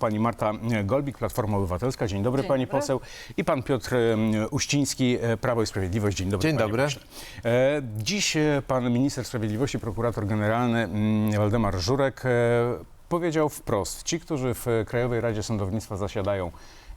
Pani Marta Golbik, Platforma Obywatelska. Dzień dobry, Dzień pani dobry. poseł. I pan Piotr Uściński, e, Prawo i Sprawiedliwość. Dzień dobry. Dzień panie dobry. pośle. E, Dziś e, pan minister sprawiedliwości, prokurator generalny mm, Waldemar Żurek e, powiedział wprost, ci, którzy w Krajowej Radzie Sądownictwa zasiadają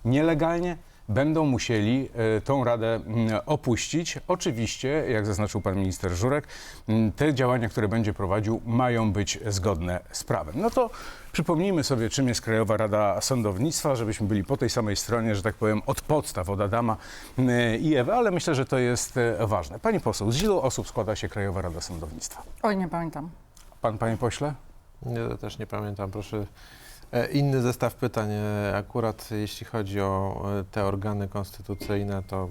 nielegalnie, będą musieli e, tą radę mm, opuścić. Oczywiście, jak zaznaczył pan minister Żurek, mm, te działania, które będzie prowadził, mają być zgodne z prawem. No to przypomnijmy sobie, czym jest Krajowa Rada Sądownictwa, żebyśmy byli po tej samej stronie, że tak powiem, od podstaw, od Adama mm, i Ewy, ale myślę, że to jest e, ważne. Pani poseł, z ilu osób składa się Krajowa Rada Sądownictwa? Oj, nie pamiętam. Pan, panie pośle? Nie, też nie pamiętam, proszę. E, Inny zestaw pytań. E, Akurat jeśli chodzi o e, te organy konstytucyjne, to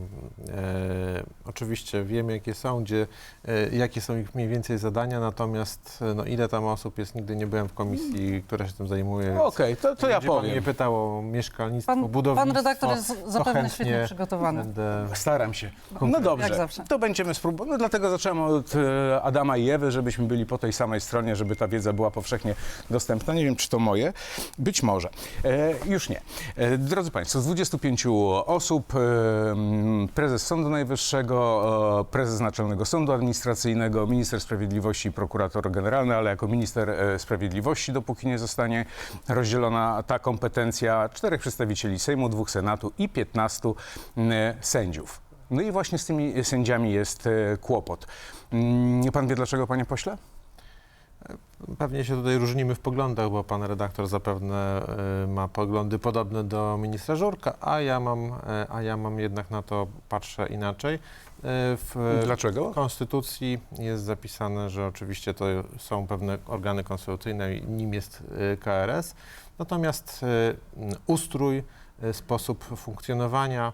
e, oczywiście wiemy, jakie są, gdzie, e, jakie są ich mniej więcej zadania, natomiast no, ile tam osób jest, nigdy nie byłem w komisji, która się tym zajmuje. Okej, to, to ja Gdzie Pan mnie powiem. pytał o mieszkalnictwo, Pan, budownictwo. pan redaktor jest zapewne chętnie świetnie przygotowany. Będę Staram się. No dobrze, zawsze. to będziemy spróbować. No dlatego zacząłem od e, Adama i Ewy, żebyśmy byli po tej samej stronie, żeby ta wiedza była powszechnie dostępna. Nie wiem, czy to moje. Być może. E, już nie. E, drodzy Państwo, z 25 osób, e, prezes Sądu Najwyższego, prezes Naczelnego Sądu Administracyjnego, minister sprawiedliwości i prokurator generalny, ale jako minister sprawiedliwości, dopóki nie zostanie rozdzielona ta kompetencja, czterech przedstawicieli Sejmu, dwóch Senatu i 15 m, sędziów. No i właśnie z tymi sędziami jest kłopot. Mm, Pan wie dlaczego, panie pośle? Pewnie się tutaj różnimy w poglądach, bo pan redaktor zapewne y, ma poglądy podobne do ministra Żurka, a ja mam, y, a ja mam jednak na to patrzę inaczej. Y, W Dlaczego? Konstytucji jest zapisane, że oczywiście to są pewne organy konstytucyjne i nim jest KRS. Natomiast ustrój, sposób funkcjonowania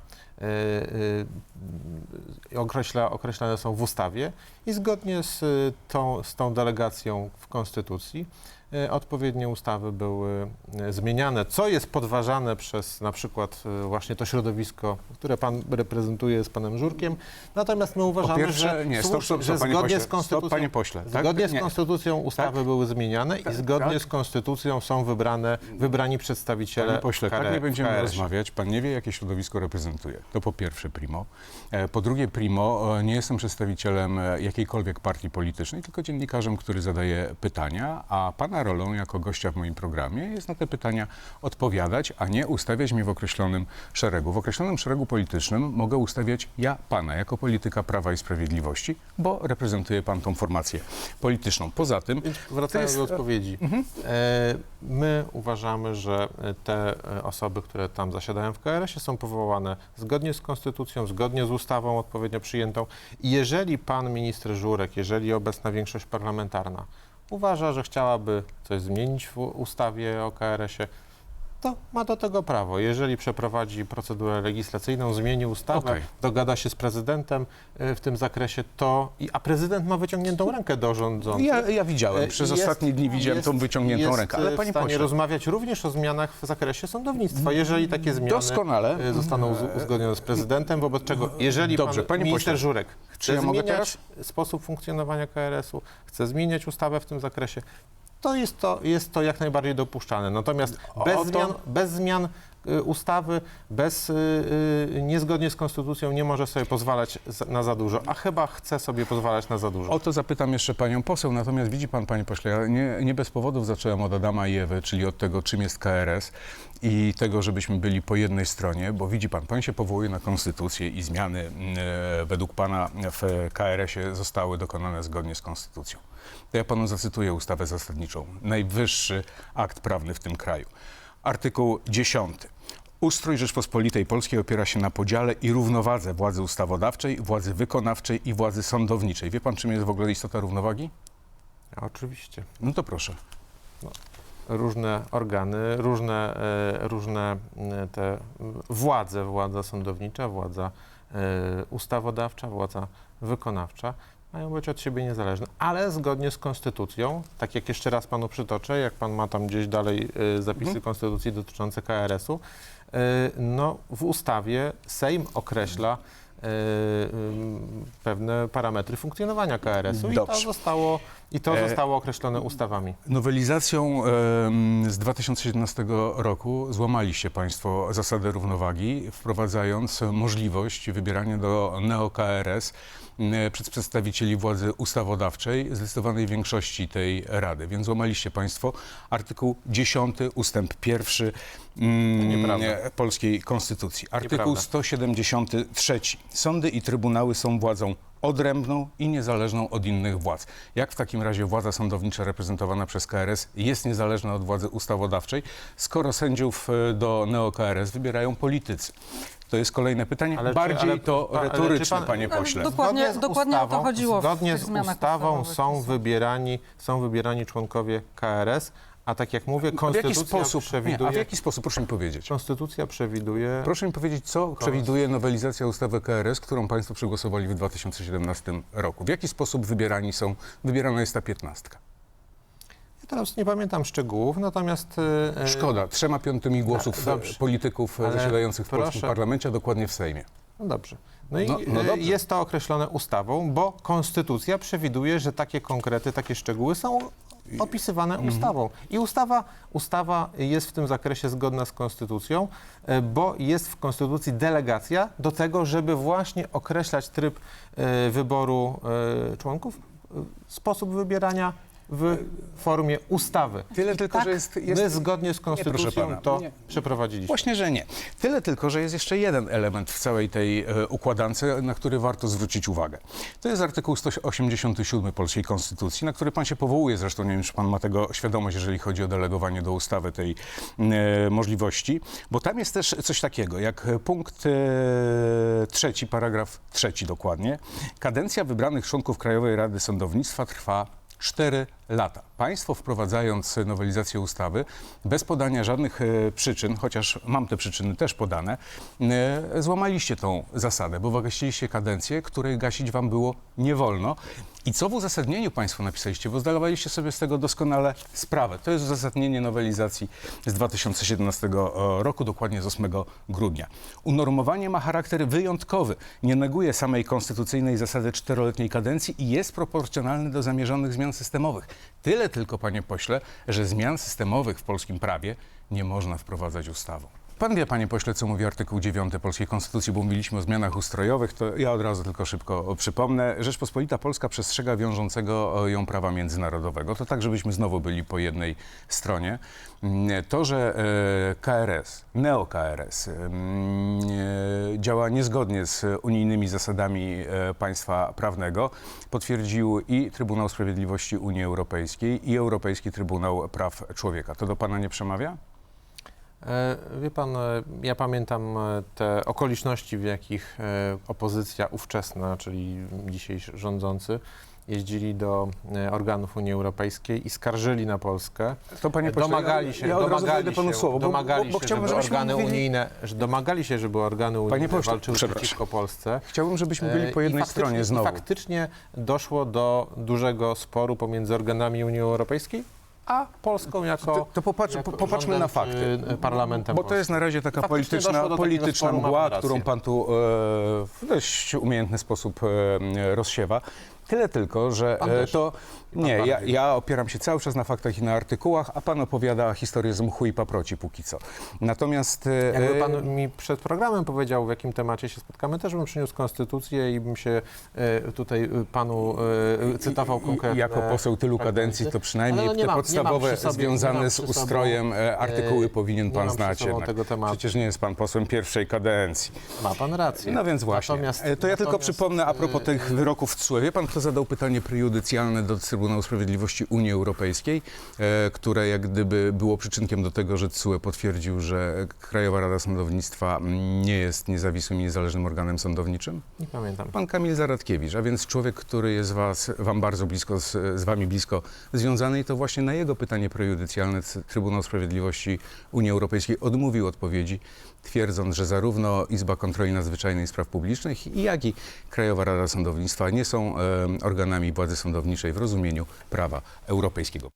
określa, określane są w ustawie i zgodnie z y, tą, z tą delegacją w Konstytucji y, odpowiednie ustawy były y, zmieniane, co jest podważane przez na przykład y, właśnie to środowisko, które pan reprezentuje z panem Żurkiem. Natomiast my uważamy, pierwsze, że, nie, stop, stop, że stop, panie zgodnie pośle. z Konstytucją, Stop, pośle. tak? zgodnie z Nie. Konstytucją ustawy były zmieniane Tak, i zgodnie tak. z Konstytucją są wybrane, wybrani przedstawiciele Panie pośle, tak KR nie będziemy KRS. rozmawiać. Pan nie wie, jakie środowisko reprezentuje. To po pierwsze, primo. E, Po drugie, primo, e, nie jestem przedstawicielem e, jakiejkolwiek partii politycznej, tylko dziennikarzem, który zadaje pytania, a pana rolą jako gościa w moim programie jest na te pytania odpowiadać, a nie ustawiać mnie w określonym szeregu. W określonym szeregu politycznym mogę ustawiać ja pana jako polityka Prawa i Sprawiedliwości, bo reprezentuje pan tą formację polityczną. Poza tym, wracając jest- do odpowiedzi. E, my uważamy, że te osoby, które tam zasiadają w KRS-ie są powołane zgodnie z konstytucją, zgodnie z ustawą odpowiednio przyjętą. I jeżeli pan minister Żurek, jeżeli obecna większość parlamentarna uważa, że chciałaby coś zmienić w ustawie o KRS-ie, to ma do tego prawo. Jeżeli przeprowadzi procedurę legislacyjną, zmieni ustawę, Okej. dogada się z prezydentem e, w tym zakresie, to a prezydent ma wyciągniętą rękę do rządzących. ja, ja widziałem, przez Jest- ostatnie dni widziałem jest- tą wyciągniętą jest rękę. Ale w panie stanie pośle, rozmawiać również o zmianach w zakresie sądownictwa, jeżeli takie zmiany doskonale. e, zostaną uz- uzgodnione z prezydentem, wobec czego jeżeli Dobrze, pan minister pośle, Żurek chce ja zmieniać sposób funkcjonowania KRS-u, chce zmieniać ustawę w tym zakresie, to jest to, jest to jak najbardziej dopuszczalne. Natomiast bez zmian, bez zmian ustawy, bez, y, y, niezgodnie z konstytucją nie może sobie pozwalać na za dużo, a chyba chce sobie pozwalać na za dużo. O to zapytam jeszcze panią poseł, natomiast widzi pan, panie pośle, ja nie, nie bez powodów zacząłem od Adama i Ewy, czyli od tego, czym jest KRS i tego, żebyśmy byli po jednej stronie, bo widzi pan, pan się powołuje na konstytucję i zmiany e, według pana w KRS-ie zostały dokonane zgodnie z konstytucją. To ja panu zacytuję ustawę zasadniczą, najwyższy akt prawny w tym kraju. Artykuł 10. Ustrój Rzeczpospolitej Polskiej opiera się na podziale i równowadze władzy ustawodawczej, władzy wykonawczej i władzy sądowniczej. Wie pan, czym jest w ogóle istota równowagi? Oczywiście. No to proszę. różne organy, różne, e, różne e, te władze, władza sądownicza, władza e, ustawodawcza, władza wykonawcza mają być od siebie niezależne, ale zgodnie z konstytucją, tak jak jeszcze raz panu przytoczę, jak pan ma tam gdzieś dalej e, zapisy Mhm. konstytucji dotyczące KRS-u, e, no w ustawie Sejm określa e, ym, pewne parametry funkcjonowania KRS-u i to zostało I to E, zostało określone ustawami. Nowelizacją em, z 2017 roku złamaliście Państwo zasadę równowagi, wprowadzając możliwość wybierania do neo-KRS m, przez przedstawicieli władzy ustawodawczej zdecydowanej większości tej Rady. Więc złamaliście Państwo artykuł 10 ustęp 1 mm, Nieprawda. polskiej konstytucji. Artykuł Nieprawda. 173. Sądy i trybunały są władzą odrębną i niezależną od innych władz. Jak w takim razie władza sądownicza reprezentowana przez KRS jest niezależna od władzy ustawodawczej, skoro sędziów e, do neo-KRS wybierają politycy? To jest kolejne pytanie. Ale czy- Bardziej ale- to ale czy retoryczne, pan- panie Ale pośle. do- Dokładnie- Zgodnie z dokładnie o to chodziło Zgodnie z ustawą są. wybierani, są wybierani członkowie KRS, a tak jak mówię, A w jaki konstytucja sposób, nie, a przewiduje... w jaki sposób, proszę mi powiedzieć. Konstytucja przewiduje... Proszę mi powiedzieć, co przewiduje nowelizacja ustawy KRS, którą Państwo przegłosowali w 2017 roku? W jaki sposób wybierani są, wybierana jest ta piętnastka? Ja teraz nie pamiętam szczegółów, natomiast... e, e, Szkoda, trzema piątymi głosów e, polityków e, Ale zasiadających w polskim proszę- parlamencie, a dokładnie w Sejmie. No dobrze. No i No- no dobrze. jest to określone ustawą, bo konstytucja przewiduje, że takie konkrety, takie szczegóły są opisywane Mhm. ustawą. I ustawa, ustawa jest w tym zakresie zgodna z konstytucją, e, bo jest w konstytucji delegacja do tego, żeby właśnie określać tryb e, wyboru e, członków, sposób wybierania w formie ustawy. Tyle tylko, tak że jest... jest... My zgodnie z konstytucją pana, to nie. przeprowadziliśmy. Właśnie, że nie. Tyle tylko, że jest jeszcze jeden element w całej tej e, układance, na który warto zwrócić uwagę. To jest artykuł 187 polskiej konstytucji, na który pan się powołuje, zresztą nie wiem, czy pan ma tego świadomość, jeżeli chodzi o delegowanie do ustawy tej e, możliwości, bo tam jest też coś takiego, jak punkt e, trzeci, paragraf trzeci dokładnie. Kadencja wybranych członków Krajowej Rady Sądownictwa trwa 4 lata. Państwo wprowadzając nowelizację ustawy bez podania żadnych e, przyczyn, chociaż mam te przyczyny też podane, e, złamaliście tą zasadę, bo wygasiście kadencję, której gasić wam było nie wolno. I co w uzasadnieniu Państwo napisaliście, bo zdawaliście sobie z tego doskonale sprawę. To jest uzasadnienie nowelizacji z 2017 roku, dokładnie z 8 grudnia. Unormowanie ma charakter wyjątkowy, nie neguje samej konstytucyjnej zasady czteroletniej kadencji i jest proporcjonalny do zamierzonych zmian systemowych. Tyle tylko, panie pośle, że zmian systemowych w polskim prawie nie można wprowadzać ustawą. Pan wie, panie pośle, co mówi artykuł 9 polskiej konstytucji, bo mówiliśmy o zmianach ustrojowych, to ja od razu tylko szybko przypomnę. Rzeczpospolita Polska przestrzega wiążącego ją prawa międzynarodowego. To tak, żebyśmy znowu byli po jednej stronie. To, że e, KRS, neo-KRS mm, e, działa niezgodnie z unijnymi zasadami e, państwa prawnego, potwierdził i Trybunał Sprawiedliwości Unii Europejskiej, i Europejski Trybunał Praw Człowieka. To do pana nie przemawia? E, Wie pan, e, ja pamiętam e, te okoliczności, w jakich opozycja ówczesna, czyli dzisiaj rządzący, jeździli do organów Unii Europejskiej i skarżyli na Polskę. To panie pośle, domagali się, ja domagali się, słowo, bo, domagali bo, bo się, chciałbym, żeby organy mówili, unijne, że domagali się, żeby organy unijne pośle, walczyły przeciwko Polsce. Chciałbym, żebyśmy byli po jednej stronie znowu. faktycznie doszło do dużego sporu pomiędzy organami Unii Europejskiej, a Polską jako... To, to popatrz, jako po, popatrzmy na fakty. y, Parlamentem Bo to jest na razie taka Faktycznie polityczna, polityczna mgła, którą pan tu e, w dość umiejętny sposób e, rozsiewa. Tyle tylko, że Pan e, też. to... Nie, ja, ja opieram się cały czas na faktach i na artykułach, a pan opowiada historię z mchu i paproci póki co. Natomiast... e, Jakby pan mi przed programem powiedział, w jakim temacie się spotkamy, też bym przyniósł konstytucję i bym się e, tutaj e, panu e, cytował konkretne... Jako poseł tylu kadencji, to przynajmniej Ale no nie te mam- nie mam podstawowe przy sobie- nie związane mam z przy sobą, ustrojem e, artykuły e, powinien nie pan mam przy znać jednak. tego tematu. Przecież nie jest pan posłem pierwszej kadencji. Ma pan rację. No więc właśnie. Natomiast- E, to ja tylko natomiast, przypomnę a propos e, tych wyroków w TSUE. Wie pan, kto zadał pytanie prejudycjalne do Trybunału Sprawiedliwości Unii Europejskiej, e, które jak gdyby było przyczynkiem do tego, że TSUE potwierdził, że Krajowa Rada Sądownictwa nie jest niezawisłym i niezależnym organem sądowniczym? Nie pamiętam. Pan Kamil Zaradkiewicz, a więc człowiek, który jest was, wam bardzo blisko, z, z wami blisko związany i to właśnie na jego pytanie prejudycjalne Trybunał Sprawiedliwości Unii Europejskiej odmówił odpowiedzi, twierdząc, że zarówno Izba Kontroli Nadzwyczajnej i Spraw Publicznych, jak i Krajowa Rada Sądownictwa nie są em, organami władzy sądowniczej w rozumieniu prawa europejskiego.